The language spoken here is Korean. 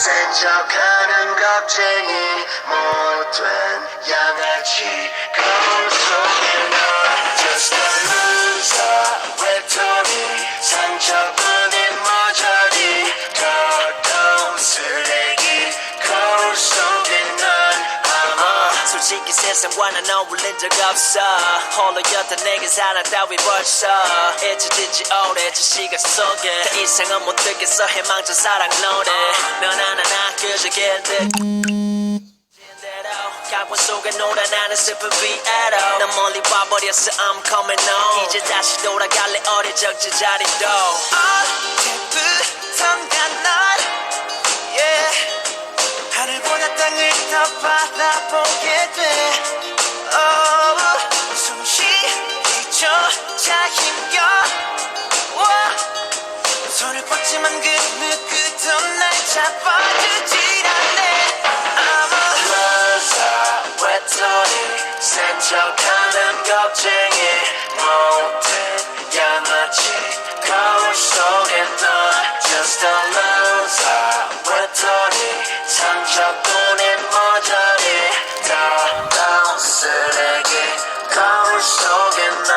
센 척하는 겁쟁이 못된 양아 솔직히 세상과는 어울린 적 없어. 홀로였던 내게 따위 벌써. 잊혀지지 오래 저 시간 속에. 더 이상은 못 듣겠어. 희망찬 사랑 노래. 면하나 그저 길들 각본 속에 놀아 나는 슬픈 비애로. 난 멀리 와버렸어. I'm coming home. 이제 다시 돌아갈래. 어릴 적 제자리도 땅을 더 바라보게 돼. Oh, 숨쉬기 조차 힘겨워 손을 뻗지만 그 누구도 날 잡아주질 않네 Just a loser. 외톨이 상처뿐인